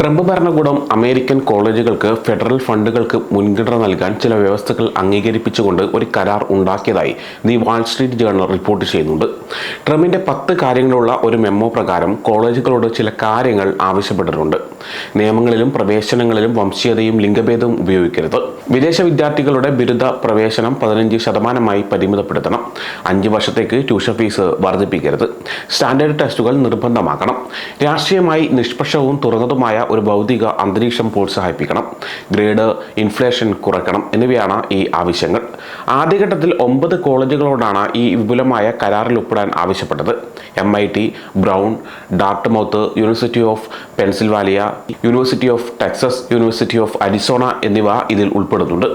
Trump ഭരണകൂടം American കോളേജുകൾക്ക് federal ഫണ്ടുകൾക്ക് മുൻഗണന നൽകാൻ ചില വ്യവസ്ഥകൾ അംഗീകരിപ്പിച്ചുകൊണ്ട് ഒരു കരാർ ഉണ്ടാക്കിയതായി the Wall Street journal report ചെയ്യുന്നുണ്ട്. ട്രംപിന്റെ പത്ത് കാര്യങ്ങളുള്ള ഒരു മെമ്മോ പ്രകാരം കോളേജുകളോട് ചില കാര്യങ്ങൾ ആവശ്യപ്പെട്ടിട്ടുണ്ട്. നിയമങ്ങളിലും പ്രവേശനങ്ങളിലും വംശീയതയും ലിംഗഭേദവും ഉപയോഗിക്കരുത്. വിദേശ വിദ്യാർത്ഥികളുടെ ബിരുദ പ്രവേശനം പതിനഞ്ച് ശതമാനമായി പരിമിതപ്പെടുത്തണം. അഞ്ച് വർഷത്തേക്ക് ട്യൂഷൻ ഫീസ് വർദ്ധിപ്പിക്കരുത്. സ്റ്റാൻഡേർഡ് ടെസ്റ്റുകൾ നിർബന്ധമാക്കണം. രാഷ്ട്രീയമായി നിഷ്പക്ഷവും തുറന്നതുമായ ഒരു ഭൗതിക അന്തരീക്ഷം പ്രോത്സാഹിപ്പിക്കണം. ഗ്രേഡ് ഇൻഫ്ലേഷൻ കുറയ്ക്കണം എന്നിവയാണ് ഈ ആവശ്യങ്ങൾ. ആദ്യഘട്ടത്തിൽ ഒമ്പത് കോളേജുകളോടാണ് ഈ വിപുലമായ കരാറിൽ ഒപ്പിടാൻ ആവശ്യപ്പെട്ടത്. M I T Brown Dartmouth university of Pennsylvania university of Texas university of Arizona എന്നിവ ഇതിൽ ഉൾപ്പെടുന്നുണ്ട്.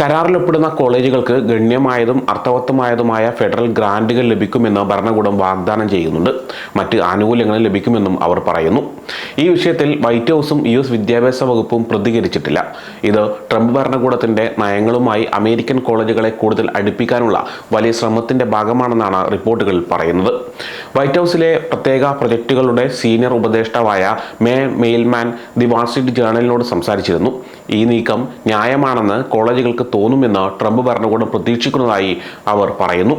കരാറിലൊപ്പെടുന്ന കോളേജുകൾക്ക് ഗണ്യമായതും അർത്ഥവത്തമായതുമായ ഫെഡറൽ ഗ്രാന്റുകൾ ലഭിക്കുമെന്ന് ഭരണകൂടം വാഗ്ദാനം ചെയ്യുന്നുണ്ട്. മറ്റ് ആനുകൂല്യങ്ങൾ ലഭിക്കുമെന്നും അവർ പറയുന്നു. ഈ വിഷയത്തിൽ വൈറ്റ് ഹൗസും യു എസ് വിദ്യാഭ്യാസ വകുപ്പും പ്രതികരിച്ചിട്ടില്ല. ഇത് ട്രംപ് ഭരണകൂടത്തിന്റെ നയങ്ങളുമായി അമേരിക്കൻ കോളേജുകളെ കൂടുതൽ അടുപ്പിക്കാനുള്ള വലിയ ശ്രമത്തിന്റെ ഭാഗമാണെന്നാണ് റിപ്പോർട്ടുകൾ പറയുന്നത്. വൈറ്റ് ഹൗസിലെ പ്രത്യേക പ്രൊജക്ടുകളുടെ senior ഉപദേഷ്ടാവായ May Mailman the Wall Street ജേർണലിനോട് സംസാരിച്ചിരുന്നു. ഈ നീക്കം ന്യായമാണെന്ന് കോളേജുകൾക്ക് തോന്നുമെന്ന് ട്രംപ് ഭരണകൂടം പ്രതീക്ഷിക്കുന്നതായി അവർ പറയുന്നു.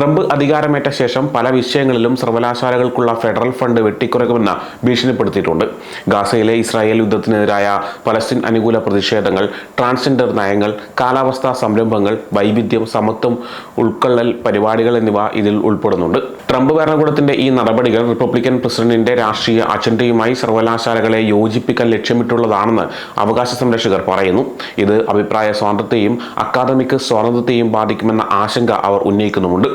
ട്രംപ് അധികാരമേറ്റ ശേഷം പല വിഷയങ്ങളിലും സർവകലാശാലകൾക്കുള്ള ഫെഡറൽ ഫണ്ട് വെട്ടിക്കുറയ്ക്കുമെന്ന് ഭീഷണിപ്പെടുത്തിയിട്ടുണ്ട്. ഗാസയിലെ ഇസ്രായേൽ യുദ്ധത്തിനെതിരായ പലസ്തീൻ അനുകൂല പ്രതിഷേധങ്ങൾ ട്രാൻസ്ജെൻഡർ നയങ്ങൾ കാലാവസ്ഥാ സംരംഭങ്ങൾ വൈവിധ്യം സമത്വം ഉൾക്കൊള്ളൽ പരിപാടികൾ എന്നിവ ഇതിൽ ഉൾപ്പെടുന്നുണ്ട്. ട്രംപ് ഭരണകൂടത്തിന്റെ ഈ നടപടികൾ റിപ്പബ്ലിക്കൻ പ്രസിഡന്റിന്റെ രാഷ്ട്രീയ അജണ്ടയുമായി സർവകലാശാലകളെ യോജിപ്പിക്കാൻ ലക്ഷ്യമിട്ടുള്ളതാണെന്ന് അവകാശ സംരക്ഷകർ പറയുന്നു. ഇത് അഭിപ്രായ സ്വാതന്ത്ര്യത്തെയും അക്കാദമിക് സ്വാതന്ത്ര്യത്തെയും ബാധിക്കുമെന്ന ആശങ്ക അവർ ഉന്നയിക്കുന്നുമുണ്ട്.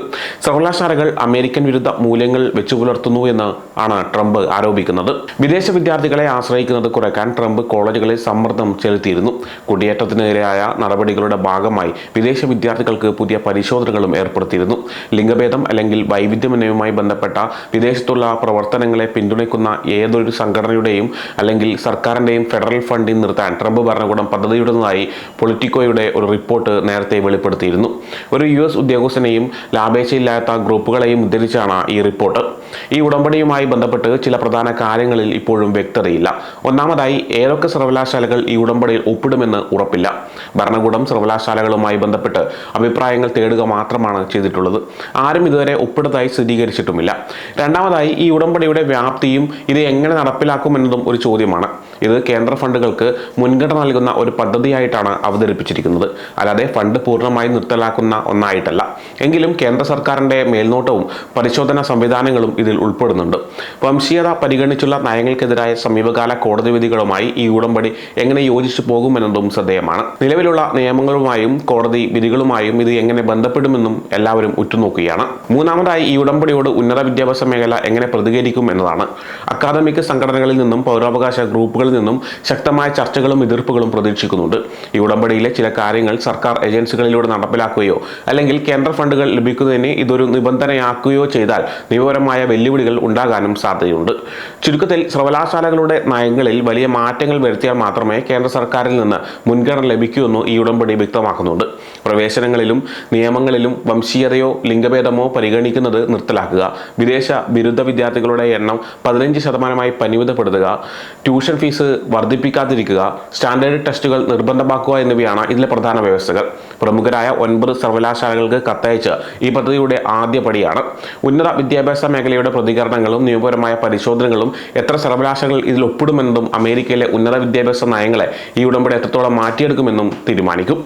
സർവകലാശാലകൾ അമേരിക്കൻ വിരുദ്ധ മൂല്യങ്ങൾ വെച്ചു പുലർത്തുന്നു എന്ന് ആണ് ട്രംപ് ആരോപിക്കുന്നത്. വിദേശ വിദ്യാർത്ഥികളെ ആശ്രയിക്കുന്നത് കുറയ്ക്കാൻ ട്രംപ് കോളേജുകളിൽ സമ്മർദ്ദം ചെലുത്തിയിരുന്നു. കുടിയേറ്റത്തിനെതിരായ നടപടികളുടെ ഭാഗമായി വിദേശ വിദ്യാർത്ഥികൾക്ക് പുതിയ പരിശോധനകളും ഏർപ്പെടുത്തിയിരുന്നു. ലിംഗഭേദം അല്ലെങ്കിൽ വൈവിധ്യമനയുമായി ബന്ധപ്പെട്ട വിദേശത്തുള്ള പ്രവർത്തനങ്ങളെ പിന്തുണയ്ക്കുന്ന ഏതൊരു സംഘടനയുടെയും അല്ലെങ്കിൽ സർക്കാരിന്റെയും ഫെഡറൽ ഫണ്ടിംഗ് നിർത്താൻ ട്രംപ് ഭരണകൂടം പദ്ധതിയിടുന്നതായി പൊളിറ്റിക്കോയുടെ ഒരു റിപ്പോർട്ട് നേരത്തെ വെളിപ്പെടുത്തിയിരുന്നു. ഒരു യു എസ് ഉദ്യോഗസ്ഥനെയും ലാഭേച്ഛയില്ലാത്ത ഗ്രൂപ്പുകളെയും ഉദ്ധരിച്ചാണ് ഈ റിപ്പോർട്ട്. ഈ ഉടമ്പടിയുമായി ബന്ധപ്പെട്ട് ചില പ്രധാന കാര്യങ്ങളിൽ ഇപ്പോഴും വ്യക്തതയില്ല. ഒന്നാമതായി ഏതൊക്കെ സർവകലാശാലകൾ ഈ ഉടമ്പടിയിൽ ഒപ്പിടുമെന്ന് ഉറപ്പില്ല. ഭരണകൂടം സർവകലാശാലകളുമായി ബന്ധപ്പെട്ട് അഭിപ്രായങ്ങൾ തേടുക മാത്രമാണ് ചെയ്തിട്ടുള്ളത്. ആരും ഇതുവരെ ഒപ്പിടതായി സ്ഥിരീകരിച്ചിട്ടുമില്ല. രണ്ടാമതായി ഈ ഉടമ്പടിയുടെ വ്യാപ്തിയും ഇത് എങ്ങനെ നടപ്പിലാക്കുമെന്നതും ഒരു ചോദ്യമാണ്. ഇത് കേന്ദ്ര ഫണ്ടുകൾക്ക് മുൻഗണന നൽകുന്ന ഒരു പദ്ധതിയായിട്ടാണ് അവതരിപ്പിച്ചിരിക്കുന്നത്. അല്ലാതെ ഫണ്ട് പൂർണമായി നിർത്തലാക്കുന്ന ഒന്നായിട്ടല്ല. എങ്കിലും കേന്ദ്ര സർക്കാരിന്റെ മേൽനോട്ടവും പരിശോധനാ സംവിധാനങ്ങളും ഇതിൽ ഉൾപ്പെടുന്നുണ്ട്. വംശീയത പരിഗണിച്ചുള്ള നയങ്ങൾക്കെതിരായ സമീപകാല കോടതി വിധികളുമായി ഈ ഉടമ്പടി എങ്ങനെ യോജിച്ചു പോകുമെന്നതും ശ്രദ്ധേയമാണ്. നിലവിലുള്ള നിയമങ്ങളുമായും കോടതി വിധികളുമായും ഇത് എങ്ങനെ ബന്ധപ്പെടുമെന്നും എല്ലാവരും ഉറ്റുനോക്കുകയാണ്. മൂന്നാമതായി ഈ ഉടമ്പടിയോട് ഉന്നത വിദ്യാഭ്യാസ മേഖല എങ്ങനെ പ്രതികരിക്കും എന്നതാണ്. അക്കാദമിക് സംഘടനകളിൽ നിന്നും പൗരാവകാശ ഗ്രൂപ്പുകളിൽ നിന്നും ശക്തമായ ചർച്ചകളും എതിർപ്പുകളും പ്രതീക്ഷിക്കുന്നുണ്ട്. ഈ ഉടമ്പടിയിലെ ചില കാര്യങ്ങൾ സർക്കാർ ഏജൻസികളിലൂടെ നടപ്പിലാക്കുകയോ അല്ലെങ്കിൽ കേന്ദ്ര ഫണ്ടുകൾ ലഭിക്കുന്നതിന് ഇതൊരു നിബന്ധനയാക്കുകയോ ചെയ്താൽ നിയമപരമായ വെല്ലുവിളികൾ ഉണ്ടാകാനും സാധ്യതയുണ്ട്. ചുരുക്കത്തിൽ സർവകലാശാലകളുടെ നയങ്ങളിൽ വലിയ മാറ്റങ്ങൾ വരുത്തിയാൽ മാത്രമേ കേന്ദ്ര സർക്കാരിൽ നിന്ന് മുൻഗണന ലഭിക്കൂ എന്ന് ഈ ഉടമ്പടി വ്യക്തമാക്കുന്നുണ്ട്. പ്രവേശനങ്ങളിലും നിയമങ്ങളിലും വംശീയതയോ ലിംഗഭേദമോ പരിഗണിക്കുന്നത് നിർത്തലാക്കുക വിദേശ ബിരുദ വിദ്യാർത്ഥികളുടെ എണ്ണം പതിനഞ്ച് ശതമാനമായി പരിമിതപ്പെടുത്തുക ട്യൂഷൻ ഫീസ് വർദ്ധിപ്പിക്കാതിരിക്കുക സ്റ്റാൻഡേർഡ് ടെസ്റ്റുകൾ നിർബന്ധമാക്കുക എന്നിവയാണ് ഇതിലെ പ്രധാന വ്യവസ്ഥകൾ. പ്രമുഖരായ ഒൻപത് സർവകലാശാലകൾക്ക് കത്തയച്ച് ഈ പദ്ധതിയുടെ ആദ്യ പടിയാണ് ഉന്നത വിദ്യാഭ്യാസ മേഖലയുടെ പ്രതികരണങ്ങളും നിയമപരമായ പരിശോധനകളും എത്ര സർവകലാശാലകൾ ഇതിൽ ഒപ്പിടുമെന്നതും അമേരിക്കയിലെ ഉന്നത വിദ്യാഭ്യാസ നയങ്ങളെ ഈ ഉടമ്പടി എത്രത്തോളം മാറ്റിയെടുക്കുമെന്നും തീരുമാനിക്കും.